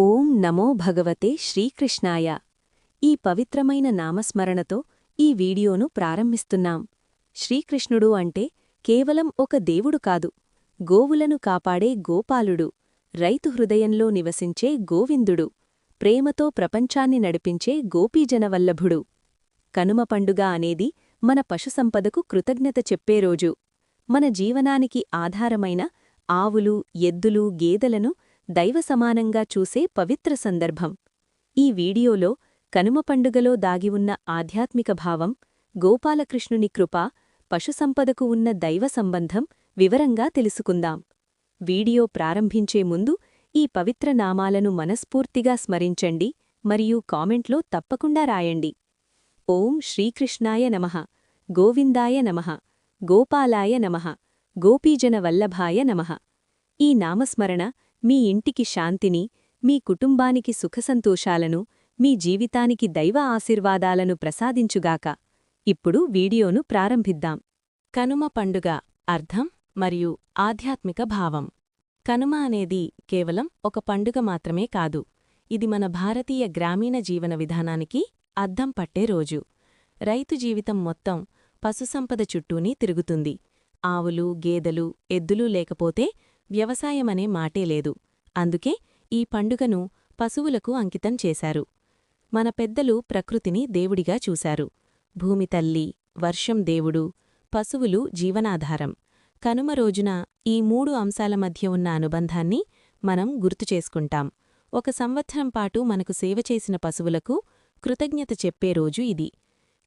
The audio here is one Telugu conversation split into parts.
ఓం నమో భగవతే శ్రీకృష్ణాయ. ఈ పవిత్రమైన నామస్మరణతో ఈ వీడియోను ప్రారంభిస్తున్నాం. శ్రీకృష్ణుడు అంటే కేవలం ఒక దేవుడు కాదు గోవులను కాపాడే గోపాలుడు రైతు హృదయంలో నివసించే గోవిందుడు ప్రేమతో ప్రపంచాన్ని నడిపించే గోపీజనవల్లభుడు. కనుమ పండుగ అనేది మన పశుసంపదకు కృతజ్ఞత చెప్పే రోజు. మన జీవనానికి ఆధారమైన ఆవులు ఎద్దులు గేదెలను దైవ సమానంగా చూసే పవిత్ర సందర్భం. ఈ వీడియోలో కనుమ పండుగలో దాగి ఉన్న ఆధ్యాత్మిక భావం గోపాలకృష్ణుని కృప పశుసంపదకు ఉన్న దైవ సంబంధం వివరంగా తెలుసుకుందాం. వీడియో ప్రారంభించే ముందు ఈ పవిత్ర నామాలను మనస్ఫూర్తిగా స్మరించండి మరియు కామెంట్లో తప్పకుండా రాయండి. ఓం శ్రీకృష్ణాయ నమః గోవిందాయ నమః గోపాలాయ నమః గోపీజనవల్లభాయ నమః. ఈ నామస్మరణ మీ ఇంటికి శాంతిని మీ కుటుంబానికి సుఖసంతోషాలను మీ జీవితానికి దైవ ఆశీర్వాదాలను ప్రసాదించుగాక. ఇప్పుడు వీడియోను ప్రారంభిద్దాం. కనుమ పండుగ అర్థం మరియు ఆధ్యాత్మిక భావం. కనుమ అనేది కేవలం ఒక పండుగ మాత్రమే కాదు. ఇది మన భారతీయ గ్రామీణ జీవన విధానానికి అద్దం పట్టే రోజు. రైతు జీవితం మొత్తం పశుసంపద చుట్టూనీ తిరుగుతుంది. ఆవులు గేదెలు ఎద్దులు లేకపోతే వ్యవసాయమనే మాటే లేదు. అందుకే ఈ పండుగను పశువులకు అంకితం చేశారు. మన పెద్దలు ప్రకృతిని దేవుడిగా చూశారు. భూమి తల్లి వర్షం దేవుడు పశువులు జీవనాధారం. కనుమ రోజున ఈ మూడు అంశాల మధ్య ఉన్న అనుబంధాన్ని మనం గుర్తుచేసుకుంటాం ఒక సంవత్సరం పాటు మనకు సేవ చేసిన పశువులకు కృతజ్ఞత చెప్పే రోజు ఇది.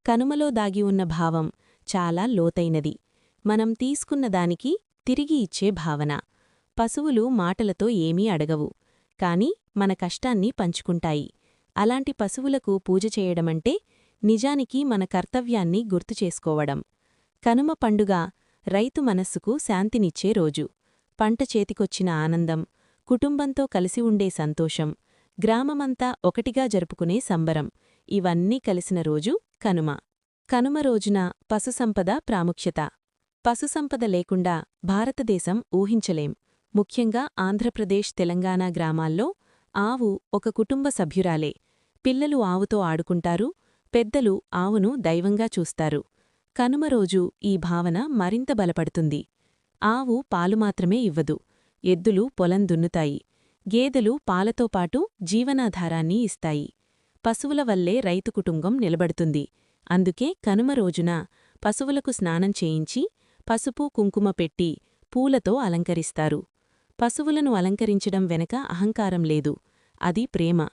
కనుమలో దాగి ఉన్న భావం చాలా లోతైనది. మనం తీసుకున్న దానికి తిరిగి ఇచ్చే భావన. పశువులు మాటలతో ఏమీ అడగవు. కాని మన కష్టాన్ని పంచుకుంటాయి. అలాంటి పశువులకు పూజ చేయడమంటే నిజానికి మన కర్తవ్యాన్ని గుర్తుచేసుకోవడం కనుమ పండుగ రైతు మనస్సుకు శాంతినిచ్చే రోజు. పంట చేతికొచ్చిన ఆనందం కుటుంబంతో కలిసి ఉండే సంతోషం గ్రామమంతా ఒకటిగా జరుపుకునే సంబరం ఇవన్నీ కలిసిన రోజు కనుమ. కనుమ రోజున పశుసంపద ప్రాముఖ్యత. పశుసంపద లేకుండా భారతదేశం ఊహించలేం. ముఖ్యంగా ఆంధ్రప్రదేశ్ తెలంగాణ గ్రామాల్లో ఆవు ఒక కుటుంబ సభ్యురాలే. పిల్లలు ఆవుతో ఆడుకుంటారు పెద్దలు ఆవును దైవంగా చూస్తారు. కనుమ రోజు ఈ భావన మరింత బలపడుతుంది. ఆవు పాలు మాత్రమే ఇవ్వదు ఎద్దులు పొలం దున్నుతాయి గేదెలు పాలతో పాటు జీవనాధారాన్ని ఇస్తాయి. పశువుల వల్లే రైతు కుటుంబం నిలబడుతుంది. అందుకే కనుమ రోజున పశువులకు స్నానం చేయించి పసుపు కుంకుమ పెట్టి పూలతో అలంకరిస్తారు. పశువులను అలంకరించడం వెనక అహంకారం లేదు. అది ప్రేమ.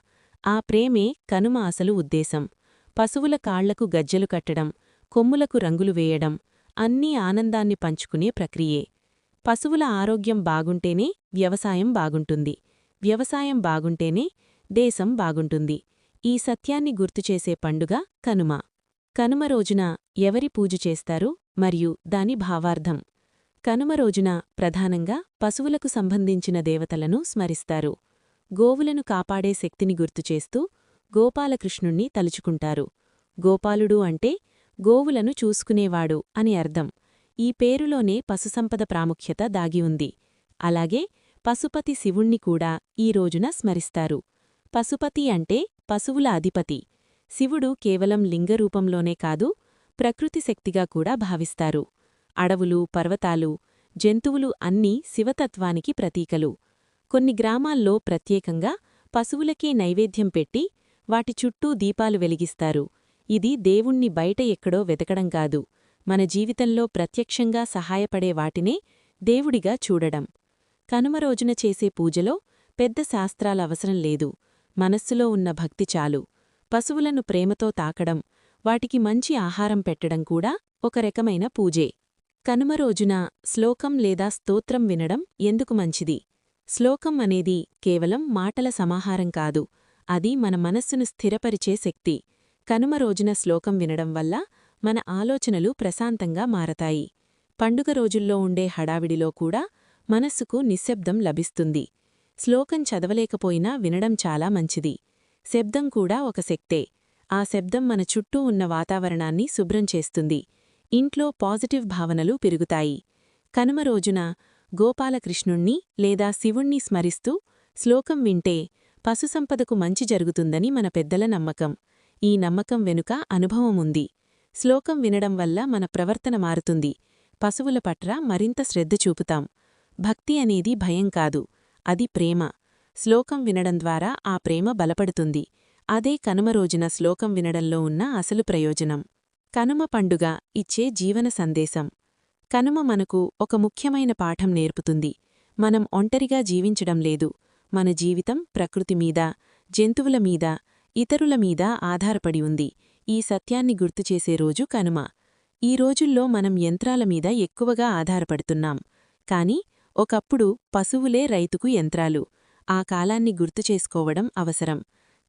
ఆ ప్రేమే కనుమ అసలు ఉద్దేశం. పశువుల కాళ్ళకు గజ్జెలు కట్టడం కొమ్ములకు రంగులు వేయడం అన్నీ ఆనందాన్ని పంచుకునే ప్రక్రియే. పశువుల ఆరోగ్యం బాగుంటేనే వ్యవసాయం బాగుంటుంది. వ్యవసాయం బాగుంటేనే దేశం బాగుంటుంది. ఈ సత్యాన్ని గుర్తుచేసే పండుగ కనుమ. కనుమ రోజున ఎవరి పూజ చేస్తారు? మరియు దాని భావార్థం. కనుమ రోజున ప్రధానంగా పశువులకు సంబంధించిన దేవతలను స్మరిస్తారు. గోవులను కాపాడే శక్తిని గుర్తుచేస్తూ గోపాలకృష్ణుణ్ణి తలుచుకుంటారు. గోపాలుడు అంటే గోవులను చూసుకునేవాడు అని అర్థం. ఈ పేరులోనే పశుసంపద ప్రాముఖ్యత దాగి ఉంది. అలాగే పశుపతి శివుణ్ణి కూడా ఈ రోజున స్మరిస్తారు. పశుపతి అంటే పశువుల అధిపతి. శివుడు కేవలం లింగరూపంలోనే కాదు ప్రకృతి శక్తిగా కూడా భావిస్తారు. అడవులు పర్వతాలు జంతువులు అన్నీ శివతత్వానికి ప్రతీకలు. కొన్ని గ్రామాల్లో ప్రత్యేకంగా పశువులకే నైవేద్యం పెట్టి వాటి చుట్టూ దీపాలు వెలిగిస్తారు. ఇది దేవుణ్ణి బయట ఎక్కడో వెతకడం కాదు. మన జీవితంలో ప్రత్యక్షంగా సహాయపడే వాటినే దేవుడిగా చూడడం. కనుమ రోజున చేసే పూజలో పెద్ద శాస్త్రాల అవసరం లేదు. మనస్సులో ఉన్న భక్తి చాలు. పశువులను ప్రేమతో తాకడం వాటికి మంచి ఆహారం పెట్టడం కూడా ఒక రకమైన పూజే. కనుమ రోజున శ్లోకం లేదా స్తోత్రం వినడం ఎందుకు మంచిది? శ్లోకం అనేది కేవలం మాటల సమాహారం కాదు అది మన మనస్సును స్థిరపరిచే శక్తి. కనుమ రోజున శ్లోకం వినడం వల్ల మన ఆలోచనలు ప్రశాంతంగా మారతాయి. పండుగ రోజుల్లో ఉండే హడావిడిలో కూడా మనస్సుకు నిశ్శబ్దం లభిస్తుంది. శ్లోకం చదవలేకపోయినా వినడం చాలా మంచిది. శబ్దం కూడా ఒక శక్తే. ఆ శబ్దం మన చుట్టూ ఉన్న వాతావరణాన్ని శుభ్రం చేస్తుంది. ఇంట్లో పాజిటివ్ భావనలు పెరుగుతాయి. కనుమ రోజున గోపాలకృష్ణుణ్ణి లేదా శివుణ్ణి స్మరిస్తూ శ్లోకం వింటే పశుసంపదకు మంచి జరుగుతుందని మన పెద్దల నమ్మకం. ఈ నమ్మకం వెనుక అనుభవం ఉంది. శ్లోకం వినడం వల్ల మన ప్రవర్తన మారుతుంది. పశువుల పట్ల మరింత శ్రద్ధ చూపుతాం. భక్తి అనేది భయం కాదు. అది ప్రేమ. శ్లోకం వినడం ద్వారా ఆ ప్రేమ బలపడుతుంది. అదే కనుమ రోజున శ్లోకం వినడంలో ఉన్న అసలు ప్రయోజనం. కనుమ పండుగ ఇచ్చే జీవన సందేశం. కనుమ మనకు ఒక ముఖ్యమైన పాఠం నేర్పుతుంది. మనం ఒంటరిగా జీవించడం లేదు. మన జీవితం ప్రకృతి మీద జంతువుల మీద ఇతరుల మీద ఆధారపడి ఉంది. ఈ సత్యాన్ని గుర్తుచేసే రోజు కనుమ. ఈ రోజుల్లో మనం యంత్రాల మీద ఎక్కువగా ఆధారపడుతున్నాం. కాని ఒకప్పుడు పశువులే రైతుకు యంత్రాలు. ఆ కాలాన్ని గుర్తుచేసుకోవడం అవసరం.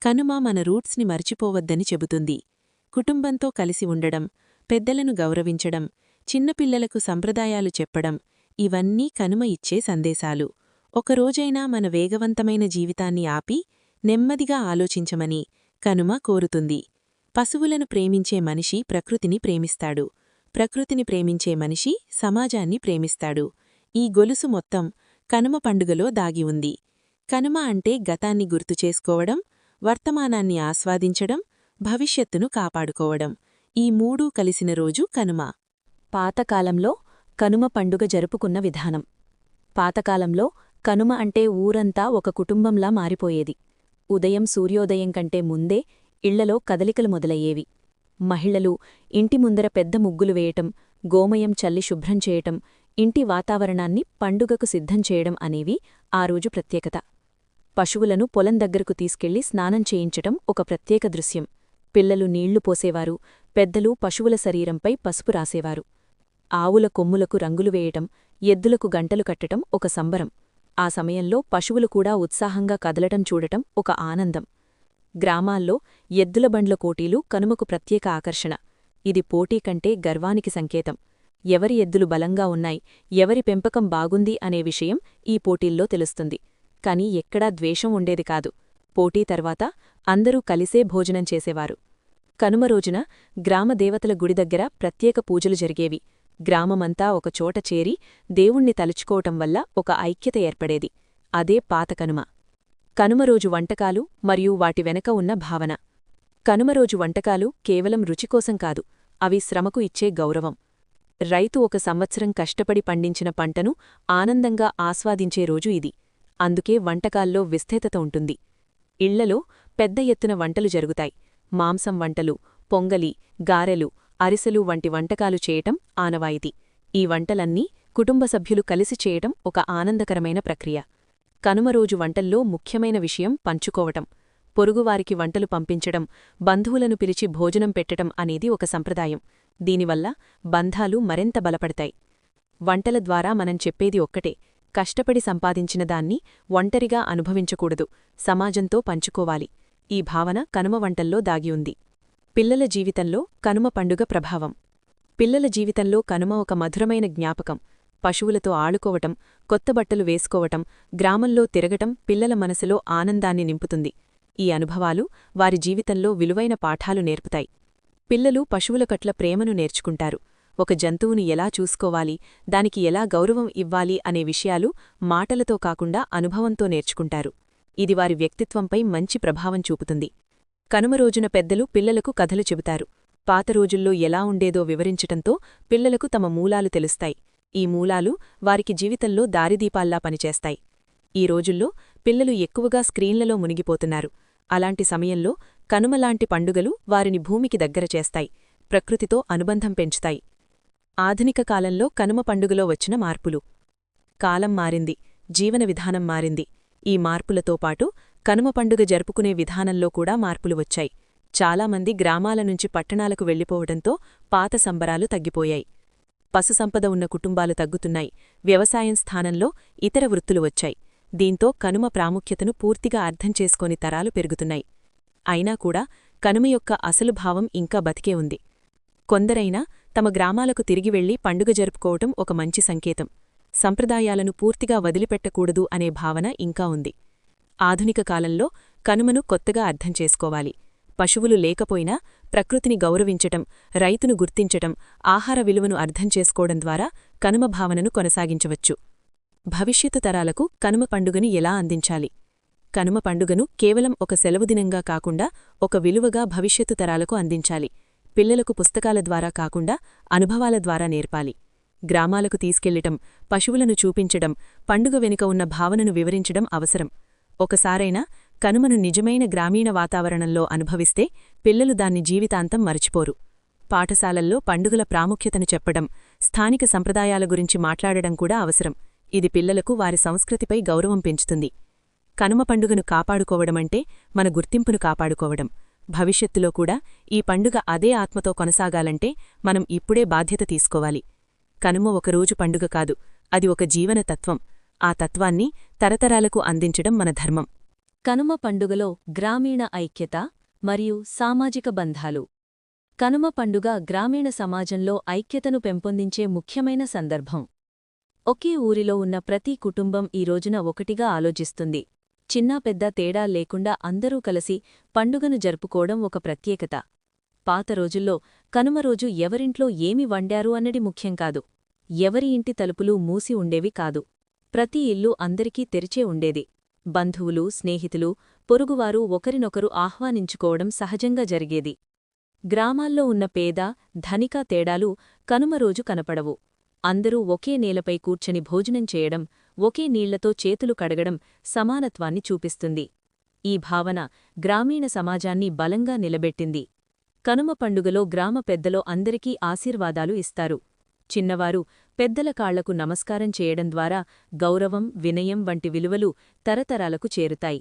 కనుమ మన రూట్స్ని మర్చిపోవద్దని చెబుతుంది. కుటుంబంతో కలిసి ఉండడం పెద్దలను గౌరవించడం చిన్నపిల్లలకు సంప్రదాయాలు చెప్పడం ఇవన్నీ కనుమ ఇచ్చే సందేశాలు. ఒకరోజైనా మన వేగవంతమైన జీవితాన్ని ఆపి నెమ్మదిగా ఆలోచించమని కనుమ కోరుతుంది. పశువులను ప్రేమించే మనిషి ప్రకృతిని ప్రేమిస్తాడు. ప్రకృతిని ప్రేమించే మనిషి సమాజాన్ని ప్రేమిస్తాడు. ఈ గొలుసు మొత్తం కనుమ పండుగలో దాగి ఉంది. కనుమ అంటే గతాన్ని గుర్తుచేసుకోవడం వర్తమానాన్ని ఆస్వాదించడం భవిష్యత్తును కాపాడుకోవడం. ఈ మూడూ కలిసిన రోజు కనుమ. పాతకాలంలో కనుమ పండుగ జరుపుకున్న విధానం. పాతకాలంలో కనుమ అంటే ఊరంతా ఒక కుటుంబంలా మారిపోయేది. ఉదయం సూర్యోదయం కంటే ముందే ఇళ్ళలో కదలికలు మొదలయ్యేవి. మహిళలు ఇంటి ముందర పెద్ద ముగ్గులు వేయటం గోమయం చల్లి శుభ్రం చేయటం ఇంటి వాతావరణాన్ని పండుగకు సిద్ధం చేయడం అనేవి ఆ రోజు ప్రత్యేకత. పశువులను పొలం దగ్గరకు తీసుకెళ్ళి స్నానం చేయించటం ఒక ప్రత్యేక దృశ్యం. పిల్లలు నీళ్ళు పోసేవారు పెద్దలు పశువుల శరీరంపై పసుపు రాసేవారు. ఆవుల కొమ్ములకు రంగులు వేయటం ఎద్దులకు గంటలు కట్టటం ఒక సంబరం. ఆ సమయంలో పశువులు కూడా ఉత్సాహంగా కదలటం చూడటం ఒక ఆనందం. గ్రామాల్లో ఎద్దుల బండ్ల పోటీలు కనుమకు ప్రత్యేక ఆకర్షణ. ఇది పోటీ కంటే గర్వానికి సంకేతం. ఎవరి ఎద్దులు బలంగా ఉన్నాయి ఎవరి పెంపకం బాగుంది అనే విషయం ఈ పోటీల్లో తెలుస్తుంది. కాని ఎక్కడా ద్వేషం ఉండేది కాదు. పోటీ తర్వాత అందరూ కలిసే భోజనం చేసేవారు. కనుమ రోజున గ్రామదేవతల గుడి దగ్గర ప్రత్యేక పూజలు జరిగేవి. గ్రామమంతా ఒకచోట చేరి దేవుణ్ణి తలుచుకోవటం వల్ల ఒక ఐక్యత ఏర్పడేది. అదే పాత కనుమ. కనుమరోజు వంటకాలు మరియు వాటి వెనక ఉన్న భావన. కనుమరోజు వంటకాలు కేవలం రుచికోసం కాదు అవి శ్రమకు ఇచ్చే గౌరవం. రైతు ఒక సంవత్సరం కష్టపడి పండించిన పంటను ఆనందంగా ఆస్వాదించే రోజు ఇది. అందుకే వంటకాల్లో విస్తేతత ఉంటుంది. ఇళ్ళలో పెద్ద ఎత్తున వంటలు జరుగుతాయి. మాంసం వంటలు పొంగలి గారెలు అరిసెలు వంటి వంటకాలు చేయటం ఆనవాయితీ. ఈ వంటలన్నీ కుటుంబ సభ్యులు కలిసి చేయటం ఒక ఆనందకరమైన ప్రక్రియ. కనుమరోజు వంటల్లో ముఖ్యమైన విషయం పంచుకోవటం. పొరుగువారికి వంటలు పంపించడం బంధువులను పిలిచి భోజనం పెట్టటం అనేది ఒక సంప్రదాయం. దీనివల్ల బంధాలు మరింత బలపడతాయి. వంటల ద్వారా మనం చెప్పేది ఒక్కటే. కష్టపడి సంపాదించిన దాన్ని ఒంటరిగా అనుభవించకూడదు. సమాజంతో పంచుకోవాలి. ఈ భావన కనుమ వంటల్లో దాగి ఉంది పిల్లల జీవితంలో కనుమ పండుగ ప్రభావం. పిల్లల జీవితంలో కనుమ ఒక మధురమైన జ్ఞాపకం. పశువులతో ఆడుకోవటం కొత్త బట్టలు వేసుకోవటం గ్రామంలో తిరగటం పిల్లల మనసులో ఆనందాన్ని నింపుతుంది. ఈ అనుభవాలు వారి జీవితంలో విలువైన పాఠాలు నేర్పుతాయి. పిల్లలు పశువుల కట్ల ప్రేమను నేర్చుకుంటారు. ఒక జంతువుని ఎలా చూసుకోవాలి దానికి ఎలా గౌరవం ఇవ్వాలి అనే విషయాలు మాటలతో కాకుండా అనుభవంతో నేర్చుకుంటారు. ఇది వారి వ్యక్తిత్వంపై మంచి ప్రభావం చూపుతుంది. కనుమ రోజున పెద్దలు పిల్లలకు కథలు చెబుతారు. పాత రోజుల్లో ఎలా ఉండేదో వివరించటంతో పిల్లలకు తమ మూలాలు తెలుస్తాయి. ఈ మూలాలు వారికి జీవితంలో దారిదీపాల్లా పనిచేస్తాయి. ఈ రోజుల్లో పిల్లలు ఎక్కువగా స్క్రీన్లలో మునిగిపోతున్నారు. అలాంటి సమయంలో కనుమలాంటి పండుగలు వారిని భూమికి దగ్గర చేస్తాయి ప్రకృతితో అనుబంధం పెంచుతాయి. ఆధునిక కాలంలో కనుమ పండుగలో వచ్చిన మార్పులు. కాలం మారింది జీవన విధానం మారింది. ఈ మార్పులతో పాటు కనుమ పండుగ జరుపుకునే విధానంలో కూడా మార్పులు వచ్చాయి. చాలామంది గ్రామాల నుంచి పట్టణాలకు వెళ్ళిపోవడంతో పాత సంబరాలు తగ్గిపోయాయి. పశుసంపద ఉన్న కుటుంబాలు తగ్గుతున్నాయి. వ్యవసాయం స్థానంలో ఇతర వృత్తులు వచ్చాయి. దీంతో కనుమ ప్రాముఖ్యతను పూర్తిగా అర్థం చేసుకొని తరాలు పెరుగుతున్నాయి. అయినా కూడా కనుమ యొక్క అసలు భావం ఇంకా బతికే ఉంది. కొందరైనా తమ గ్రామాలకు తిరిగి వెళ్ళి పండుగ జరుపుకోవటం ఒక మంచి సంకేతం. సంప్రదాయాలను పూర్తిగా వదిలిపెట్టకూడదు అనే భావన ఇంకా ఉంది. ఆధునిక కాలంలో కనుమను కొత్తగా అర్థం చేసుకోవాలి. పశువులు లేకపోయినా ప్రకృతిని గౌరవించటం రైతును గుర్తించటం ఆహార విలువను అర్థం చేసుకోవడం ద్వారా కనుమ భావనను కొనసాగించవచ్చు. భవిష్యత్తు తరాలకు కనుమ పండుగను ఎలా అందించాలి? కనుమ పండుగను కేవలం ఒక సెలవుదినంగా కాకుండా ఒక విలువగా భవిష్యత్తు తరాలకు అందించాలి. పిల్లలకు పుస్తకాల ద్వారా కాకుండా అనుభవాల ద్వారా నేర్పాలి. గ్రామాలకు తీసుకెళ్ళటం పశువులను చూపించడం పండుగ వెనుక ఉన్న భావనను వివరించడం అవసరం. ఒకసారైనా కనుమను నిజమైన గ్రామీణ వాతావరణంలో అనుభవిస్తే పిల్లలు దాన్ని జీవితాంతం మరచిపోరు. పాఠశాలల్లో పండుగల ప్రాముఖ్యతను చెప్పడం స్థానిక సంప్రదాయాల గురించి మాట్లాడడం కూడా అవసరం. ఇది పిల్లలకు వారి సంస్కృతిపై గౌరవం పెంచుతుంది. కనుమ పండుగను కాపాడుకోవడమంటే మన గుర్తింపును కాపాడుకోవడం. భవిష్యత్తులో కూడా ఈ పండుగ అదే ఆత్మతో కొనసాగాలంటే మనం ఇప్పుడే బాధ్యత తీసుకోవాలి. కనుమ ఒకరోజు పండుగ కాదు. అది ఒక జీవన తత్వం ఆ తత్వాన్ని తరతరాలకు అందించడం మన ధర్మం. కనుమ పండుగలో గ్రామీణ ఐక్యత మరియు సామాజిక బంధాలు. కనుమ పండుగ గ్రామీణ సమాజంలో ఐక్యతను పెంపొందించే ముఖ్యమైన సందర్భం. ఒకే ఊరిలో ఉన్న ప్రతి కుటుంబం ఈ రోజున ఒకటిగా ఆలోచిస్తుంది. చిన్నా పెద్ద తేడా లేకుండా అందరూ కలిసి పండుగను జరుపుకోవడం ఒక ప్రత్యేకత. పాత రోజుల్లో కనుమ రోజు ఎవరింట్లో ఏమి వండారు అన్నది ముఖ్యం కాదు. ఎవరి ఇంటి తలుపులు మూసి ఉండేవి కాదు. ప్రతి ఇల్లు అందరికీ తెరిచే ఉండేది. బంధువులు స్నేహితులు పొరుగువారు ఒకరినొకరు ఆహ్వానించుకోవడం సహజంగా జరిగేది. గ్రామాల్లో ఉన్న పేద ధనిక తేడాలు కనుమ రోజు కనపడవు. అందరూ ఒకే నేలపై కూర్చని భోజనం చేయడం ఒకే నీళ్ళతో చేతులు కడగడం సమానత్వాన్ని చూపిస్తుంది. ఈ భావన గ్రామీణ సమాజాన్ని బలంగా నిలబెట్టింది. కనుమ పండుగలో గ్రామ పెద్దలో అందరికీ ఆశీర్వాదాలు ఇస్తారు. చిన్నవారు పెద్దల కాళ్ళకు నమస్కారం చేయడం ద్వారా గౌరవం వినయం వంటి విలువలు తరతరాలకు చేరుతాయి.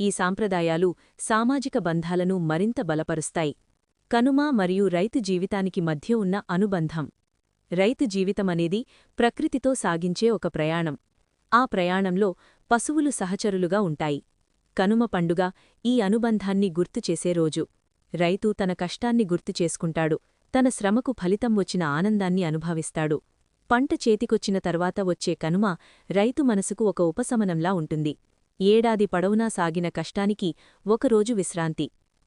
ఈ సాంప్రదాయాలు సామాజిక బంధాలను మరింత బలపరుస్తాయి. కనుమ మరియు రైతు జీవితానికి మధ్య ఉన్న అనుబంధం. రైతు జీవితమనేది ప్రకృతితో సాగించే ఒక ప్రయాణం. ఆ ప్రయాణంలో పశువులు సహచరులుగా ఉంటాయి. కనుమ పండుగ ఈ అనుబంధాన్ని గుర్తుచేసే రోజు. రైతు తన కష్టాన్ని గుర్తు చేసుకుంటాడు. తన శ్రమకు ఫలితం వచ్చిన ఆనందాన్ని అనుభవిస్తాడు. పంట చేతికొచ్చిన తర్వాత వచ్చే కనుమ రైతు మనసుకు ఒక ఉపశమనంలా ఉంటుంది. ఏడాది పడవునా సాగిన కష్టానికి ఒకరోజు విశ్రాంతి.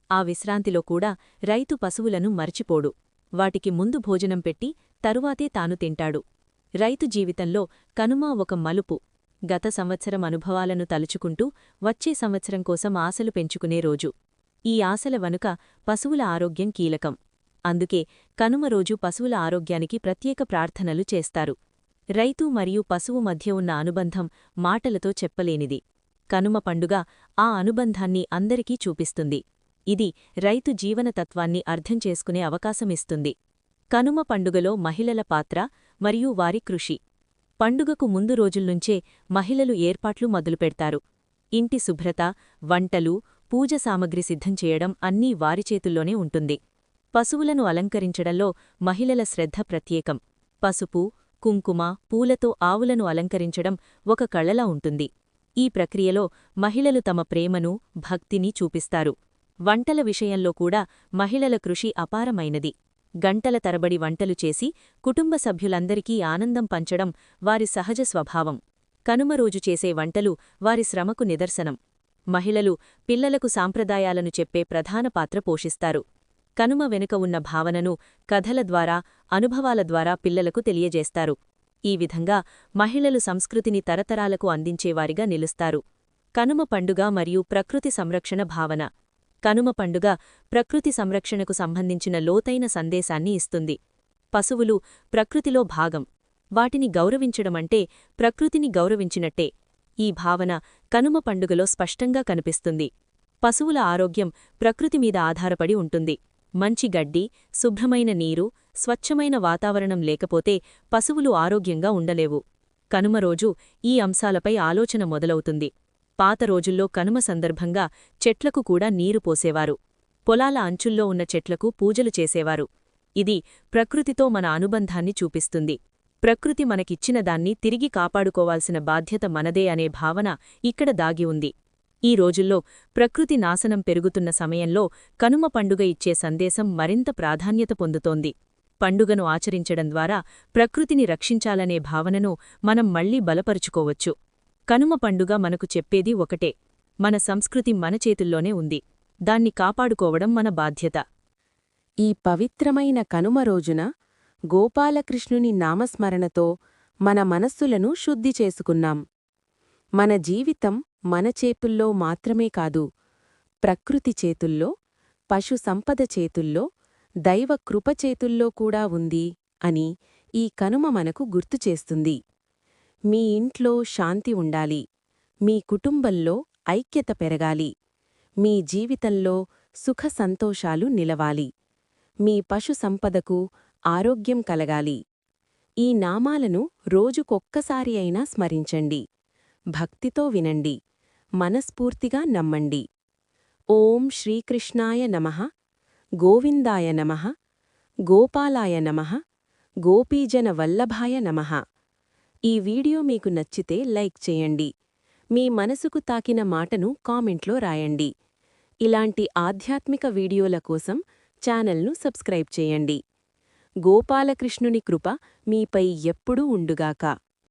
ఆ విశ్రాంతిలో కూడా రైతు పశువులను మర్చిపోడు. వాటికి ముందు భోజనం పెట్టి తరువాతే తాను తింటాడు. రైతు జీవితంలో కనుమ ఒక మలుపు. గత సంవత్సరం అనుభవాలను తలుచుకుంటూ వచ్చే సంవత్సరం కోసం ఆశలు పెంచుకునే రోజు. ఈ ఆశల వనుక పశువుల ఆరోగ్యం కీలకం. అందుకే కనుమ రోజు పశువుల ఆరోగ్యానికి ప్రత్యేక ప్రార్థనలు చేస్తారు. రైతు మరియు పశువు మధ్య ఉన్న అనుబంధం మాటలతో చెప్పలేనిది. కనుమ పండుగ ఆ అనుబంధాన్ని అందరికీ చూపిస్తుంది. ఇది రైతు జీవనతత్వాన్ని అర్థం చేసుకునే అవకాశమిస్తుంది. కనుమ పండుగలో మహిళల పాత్ర మరియు వారి కృషి. పండుగకు ముందు రోజుల్నుంచే మహిళలు ఏర్పాట్లు మొదలుపెడతారు. ఇంటి శుభ్రత వంటలు పూజ సామగ్రి సిద్ధం చేయడం అన్నీ వారి చేతుల్లోనే ఉంటుంది. పశువులను అలంకరించడంలో మహిళల శ్రద్ధ ప్రత్యేకం. పసుపు కుంకుమ పూలతో ఆవులను అలంకరించడం ఒక కళలా ఉంటుంది. ఈ ప్రక్రియలో మహిళలు తమ ప్రేమను భక్తిని చూపిస్తారు. వంటల విషయంలో కూడా మహిళల కృషి అపారమైనది. గంటల తరబడి వంటలు చేసి కుటుంబ సభ్యులందరికీ ఆనందం పంచడం వారి సహజ స్వభావం. కనుమ రోజు చేసే వంటలు వారి శ్రమకు నిదర్శనం. మహిళలు పిల్లలకు సాంప్రదాయాలను చెప్పే ప్రధాన పాత్ర పోషిస్తారు. కనుమ వెనుక ఉన్న భావనను కథల ద్వారా అనుభవాల ద్వారా పిల్లలకు తెలియజేస్తారు. ఈ విధంగా మహిళలు సంస్కృతిని తరతరాలకు అందించేవారిగా నిలుస్తారు. కనుమ పండుగ మరియు ప్రకృతి సంరక్షణ భావన. కనుమ పండుగ ప్రకృతి సంరక్షణకు సంబంధించిన లోతైన సందేశాన్ని ఇస్తుంది. పశువులు ప్రకృతిలో భాగం. వాటిని గౌరవించడమంటే ప్రకృతిని గౌరవించినట్టే. ఈ భావన కనుమ పండుగలో స్పష్టంగా కనిపిస్తుంది. పశువుల ఆరోగ్యం ప్రకృతి మీద ఆధారపడి ఉంటుంది. మంచి గడ్డి శుభ్రమైన నీరు స్వచ్ఛమైన వాతావరణం లేకపోతే పశువులు ఆరోగ్యంగా ఉండలేవు. కనుమ రోజు ఈ అంశాలపై ఆలోచన మొదలవుతుంది. పాత రోజుల్లో కనుమ సందర్భంగా చెట్లకు కూడా నీరు పోసేవారు. పొలాల అంచుల్లో ఉన్న చెట్లకు పూజలు చేసేవారు. ఇది ప్రకృతితో మన అనుబంధాన్ని చూపిస్తుంది. ప్రకృతి మనకిచ్చిన దాన్ని తిరిగి కాపాడుకోవాల్సిన బాధ్యత మనదే అనే భావన ఇక్కడ దాగి ఉంది. ఈ రోజుల్లో ప్రకృతి నాశనం పెరుగుతున్న సమయంలో కనుమ పండుగ ఇచ్చే సందేశం మరింత ప్రాధాన్యత పొందుతోంది. పండుగను ఆచరించడం ద్వారా ప్రకృతిని రక్షించాలనే భావనను మనం మళ్ళీ బలపరుచుకోవచ్చు. కనుమ పండుగ మనకు చెప్పేది ఒకటే మన సంస్కృతి మన చేతుల్లోనే ఉంది. దాన్ని కాపాడుకోవడం మన బాధ్యత. ఈ పవిత్రమైన కనుమ రోజున గోపాలకృష్ణుని నామస్మరణతో మన మనస్సులను శుద్ధి చేసుకున్నాం. మన జీవితం మన చేతుల్లో మాత్రమే కాదు ప్రకృతి చేతుల్లో పశు సంపద చేతుల్లో దైవ కృప చేతుల్లో కూడా ఉంది అని ఈ కనుమ మనకు గుర్తుచేస్తుంది మీ ఇంట్లో శాంతి ఉండాలి మీ కుటుంబంలో ఐక్యత పెరగాలి మీ జీవితంలో సుఖ సంతోషాలు నిలవాలి. మీ పశు సంపదకు ఆరోగ్యం కలగాలి. ఈ నామాలను రోజుకొక్కసారి అయినా స్మరించండి. భక్తితో వినండి. మనస్ఫూర్తిగా నమ్మండి. ఓం శ్రీకృష్ణాయ నమః. గోవిందాయ నమః. గోపాలాయ నమః. గోపీజన వల్లభాయ నమః. ఈ వీడియో మీకు నచ్చితే లైక్ చేయండి. మీ మనసుకు తాకిన మాటను కామెంట్లో రాయండి. ఇలాంటి ఆధ్యాత్మిక వీడియోల కోసం ఛానల్ను సబ్స్క్రైబ్ చేయండి. గోపాలకృష్ణుని కృప మీపై ఎప్పుడూ ఉండుగాక.